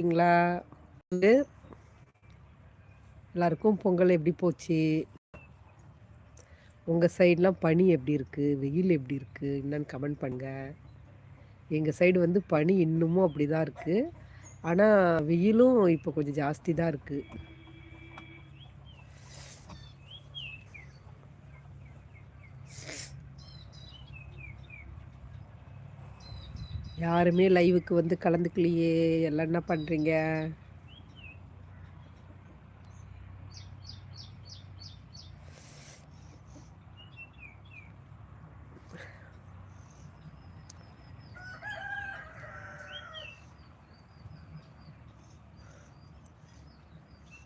இருக்கீங்களா? எல்லாருக்கும் பொங்கல் எப்படி போச்சு? உங்கள் சைட்லாம் பனி எப்படி இருக்குது வெயில் எப்படி இருக்குது என்னன்னு கமெண்ட் பண்ணுங்கள் எங்கள் சைடு வந்து பனி இன்னமும் அப்படி தான் இருக்குது ஆனால் வெயிலும் இப்போ கொஞ்சம் ஜாஸ்தி தான் இருக்குது யாருமே லைவுக்கு வந்து கலந்துக்கலையே. எல்லாம் என்ன பண்ணுறீங்க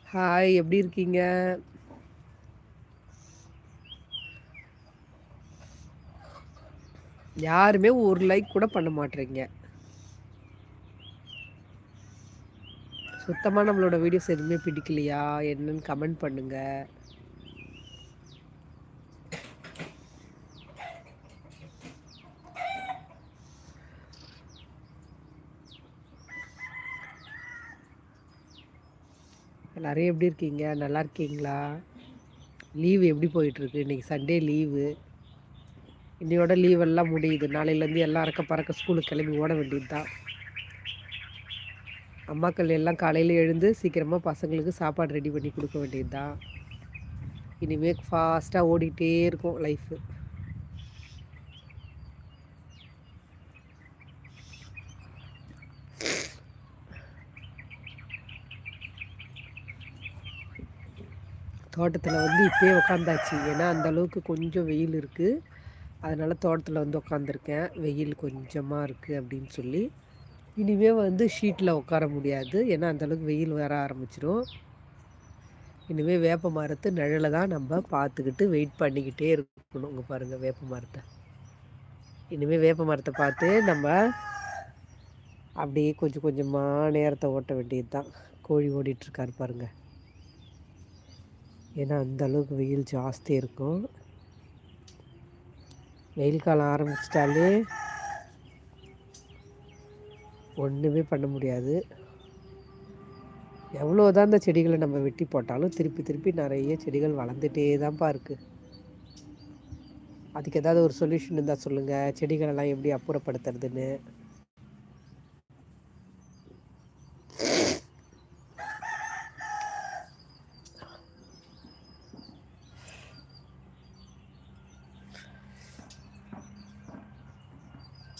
ஹாய் எப்படி இருக்கீங்க? யாருமே ஒரு லைக் கூட பண்ண மாட்டேறீங்க சுத்தமாக நம்மளோட வீடியோஸ் எதுவுமே பிடிக்கலையா? என்னன்னு கமெண்ட் பண்ணுங்க. எல்லாரும் எப்படி இருக்கீங்க? நல்லா இருக்கீங்களா? லீவு எப்படி போயிட்டுருக்கு இன்றைக்கி சண்டே லீவு இன்னையோட லீவெல்லாம் முடியுது. நாளையிலேருந்து எல்லாம் அறக்க பறக்க ஸ்கூலுக்கு கிளம்பி ஓட வேண்டியது தான் அம்மாக்கள் எல்லாம் காலையில் எழுந்து சீக்கிரமாக பசங்களுக்கு சாப்பாடு ரெடி பண்ணி கொடுக்க வேண்டியது தான் இனிமேல் ஃபாஸ்ட்டாக ஓடிக்கிட்டே இருக்கும் லைஃபு தோட்டத்தில் வந்து இப்போயே உக்காந்தாச்சு. ஏன்னா அந்த அளவுக்கு கொஞ்சம் வெயில் இருக்குது அதனால் தோட்டத்தில் வந்து உட்காந்துருக்கேன் வெயில் கொஞ்சமாக இருக்குது அப்படின்னு சொல்லி. இனிமேல் வந்து ஷீட்டில் உட்கார முடியாது. ஏன்னா அந்தளவுக்கு வெயில் வர ஆரம்பிச்சிடும் இனிமேல் வேப்ப மரத்து நிழலை தான் நம்ம பார்த்துக்கிட்டு வெயிட் பண்ணிக்கிட்டே இருக்கணும். இங்கே பாருங்கள் வேப்ப மரத்தை. இனிமேல் வேப்ப மரத்தை பார்த்து நம்ம அப்படியே கொஞ்சம் கொஞ்சமாக நேரத்தை ஓட்ட வேண்டியது தான் கோழி ஓடிட்டுருக்காரு பாருங்கள் ஏன்னா அந்த அளவுக்கு வெயில் ஜாஸ்தி இருக்கும். வெயில் காலம் ஆரம்பிச்சிட்டாலே ஒன்றுமே பண்ண முடியாது. எவ்வளோ தான் அந்த செடிகளை நம்ம வெட்டி போட்டாலும் திருப்பி திருப்பி நிறைய செடிகள் வளர்ந்துட்டே தான்ப்பா இருக்குது அதுக்கு ஏதாவது ஒரு சொல்யூஷன் இருந்தால் சொல்லுங்கள் செடிகளெல்லாம் எப்படி அப்புறப்படுத்துறதுன்னு.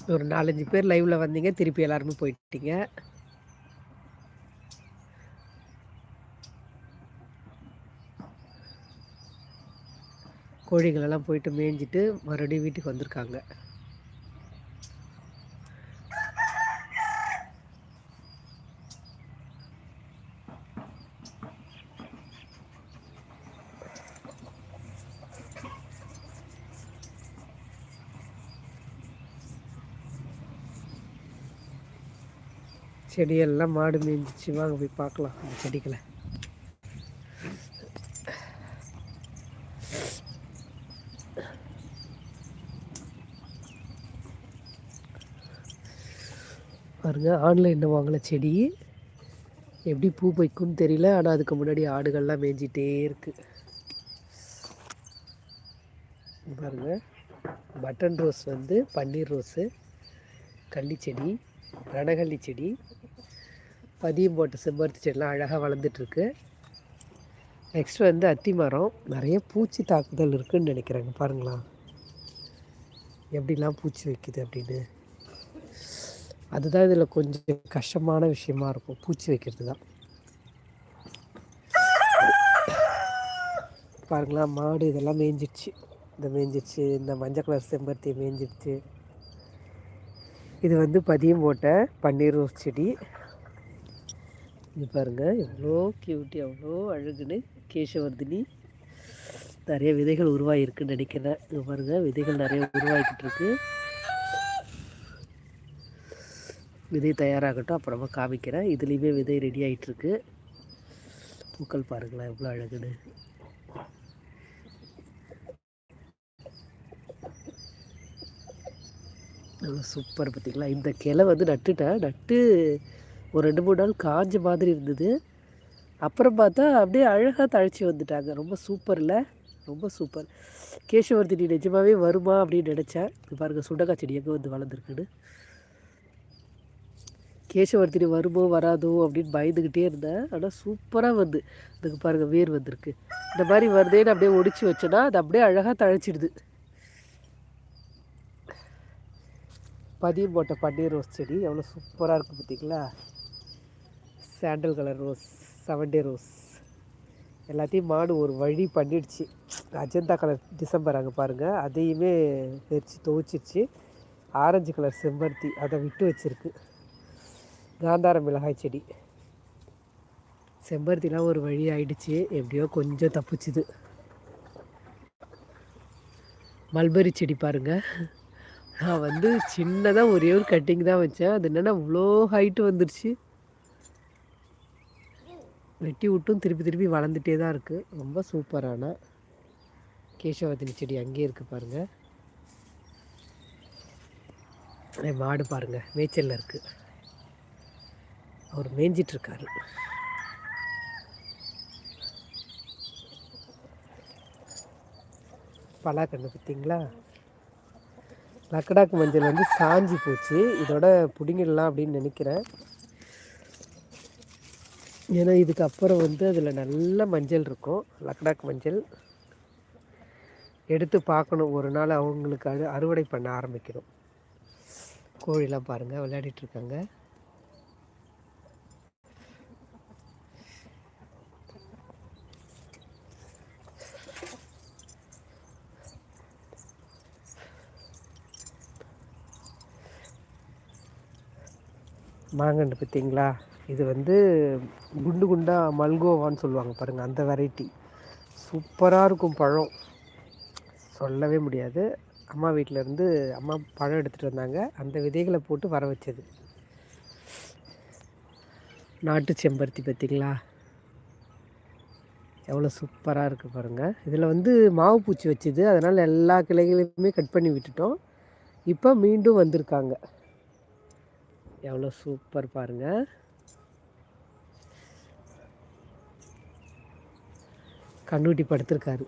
ஒரு நாலஞ்சு பேர் லைவில் வந்தீங்க திருப்பி எல்லாருமே போயிட்டீங்க. கோழிகளெல்லாம் போயிட்டு மேய்ஞ்சிட்டு மறுபடியும் வீட்டுக்கு வந்திருக்காங்க. செடியெல்லாம் மாடு மேய்ஞ்சிச்சு. வாங்க போய் பார்க்கலாம். அந்த செடிகளை. பாருங்க ஆன்லைனில் வாங்கின செடி. எப்படி பூ வைக்கும்னு தெரியல ஆனால் அதுக்கு முன்னாடி ஆடுகள்லாம் மேய்ஞ்சிட்டே இருக்குது பாருங்கள் பட்டன் ரோஸ் வந்து பன்னீர் ரோஸு கள்ளி செடி. ரணகள்ளி செடி. பதியம் போட்ட செம்பருத்தி செடிலாம் அழகாக வளர்ந்துட்டுருக்கு. நெக்ஸ்ட் வந்து அத்தி மரம். நிறைய பூச்சி தாக்குதல் இருக்குதுன்னு நினைக்கிறாங்க பாருங்களா எப்படிலாம் பூச்சி வைக்குது அப்படின்னு. அதுதான் இதில் கொஞ்சம் கஷ்டமான விஷயமா இருக்கும் பூச்சி வைக்கிறது தான். பாருங்களா மாடு இதெல்லாம் மேய்ஞ்சிடுச்சு. இந்த மேய்ஞ்சிடுச்சு இந்த மஞ்சள் கலர் செம்பருத்தி மேய்ஞ்சிடுச்சு. இது வந்து பதியம் போட்ட பன்னீர் ரோஸ் செடி. இது பாருங்கள் எவ்வளோ கியூட்டி எவ்வளோ அழகுன்னு கேசவர்தினி. நிறைய விதைகள் உருவாகிருக்குன்னு நினைக்கிறேன். இது பாருங்கள் விதைகள் நிறைய உருவாகிக்கிட்டு இருக்கு விதை தயாராகட்டும் அப்புறமா காமிக்கிறேன். இதுலேயுமே விதை ரெடி ஆகிட்டுருக்கு பூக்கள் பாருங்களேன் எவ்வளோ அழகுன்னு. நல்லா சூப்பர் பார்த்திங்களா? இந்த கிளை வந்து நட்டுட்டேன் நட்டு ஒரு ரெண்டு மூணு நாள் காஞ்ச மாதிரி இருந்தது. அப்புறம் பார்த்தா அப்படியே அழகாக தழைச்சி வந்துட்டாங்க. ரொம்ப சூப்பரில் ரொம்ப சூப்பர் கேசவர்த்தினி நிஜமாகவே வருமா அப்படின்னு நினச்சேன். இது பாருங்கள் சுண்டக்காய் செடி எங்கே வந்து வளர்ந்துருக்குன்னு. கேசவர்த்தினி வருமோ வராதோ அப்படின்னு பயந்துக்கிட்டே இருந்தேன். ஆனால் சூப்பராக வந்து அதுக்கு பாருங்கள் வேர் வந்திருக்கு. இந்த மாதிரி வருதேன்னு அப்படியே ஒடிச்சு வச்சேன்னா அது அப்படியே அழகாக தழைச்சிடுது. பதியம் போட்ட பன்னீர் ரோஸ் செடி எவ்வளோ சூப்பராக இருக்குது பார்த்தீங்களா? சாண்டல் கலர் ரோஸ் செவன்டே ரோஸ் எல்லாத்தையும் மாடு ஒரு வழி பண்ணிடுச்சு. அஜந்தா கலர் டிசம்பர் அங்கே பாருங்கள் அதையுமே வச்சு துவச்சிருச்சு ஆரஞ்சு கலர் செம்பருத்தி அதை விட்டு வச்சுருக்கு. காந்தார மிளகாய் செடி. செம்பருத்திலாம் ஒரு வழி ஆயிடுச்சு. எப்படியோ கொஞ்சம் தப்பிச்சுது. மல்பரி செடி பாருங்கள் நான் வந்து சின்னதாக ஒரே ஒரு கட்டிங் தான் வச்சேன். அது என்னென்னா இவ்வளோ ஹைட்டு வந்துடுச்சு வெட்டி விட்டும் திருப்பி திருப்பி வளர்ந்துட்டே தான் இருக்குது ரொம்ப சூப்பரான கேசவத்தினி செடி அங்கேயே இருக்குது பாருங்கள் மாடு பாருங்கள் மேய்ச்சலில் இருக்குது அவர் மேய்ஞ்சிட்ருக்காரு. பலாக்கண்ணு பார்த்தீங்களா லக்கடாக்கு மஞ்சள் வந்து சாஞ்சி போச்சு. இதோட பிடுங்கிடலாம் அப்படின்னு நினைக்கிறேன். ஏன்னா இதுக்கப்புறம் வந்து அதில் நல்ல மஞ்சள் இருக்கும். லக்கடாக் மஞ்சள். எடுத்து பார்க்கணும். ஒரு நாள் அவங்களுக்கு அறு அறுவடை பண்ண ஆரம்பிக்கணும். கோழிலாம் பாருங்கள் விளையாடிட்டுருக்காங்க மாங்கன்று பார்த்தீங்களா? இது வந்து குண்டு குண்டாக மல்கோவான்னு சொல்லுவாங்க பாருங்கள் அந்த வெரைட்டி சூப்பராக இருக்கும் பழம். சொல்லவே முடியாது. அம்மா வீட்டிலேருந்து அம்மா பழம் எடுத்துகிட்டு வந்தாங்க. அந்த விதைகளை போட்டு வர வச்சது. நாட்டு செம்பருத்தி பார்த்திங்களா? எவ்வளோ சூப்பராக இருக்குது பாருங்கள் இதில் வந்து மாவு பூச்சி வச்சுது. அதனால் எல்லா கிளைகளையுமே கட் பண்ணி விட்டுட்டோம். இப்போ மீண்டும் வந்திருக்காங்க. எவ்வளோ சூப்பர் பாருங்கள் கண்ணூட்டி படுத்திருக்காரு.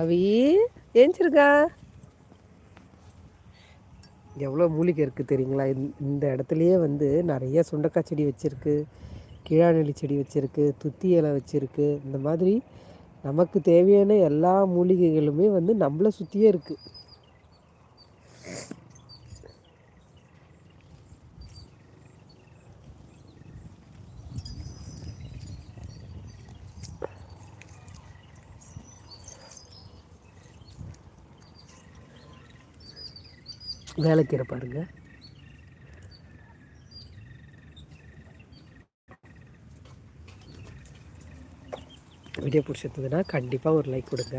அவி ஏஞ்சிருக்கா? எவ்வளோ மூலிகை இருக்குது தெரியுங்களா? இந்த இடத்துலையே வந்து நிறைய சுண்டக்காய் செடி வச்சுருக்கு கிழாநெல்லி செடி வச்சுருக்கு துத்தி இலை வச்சுருக்கு இந்த மாதிரி நமக்கு தேவையான எல்லா மூலிகைகளுமே வந்து நம்மளை சுற்றியே இருக்குது வேலைக்கீரை பாருங்கள் வீடியோ பிடிச்சிருந்ததுன்னா கண்டிப்பாக ஒரு லைக் கொடுங்க.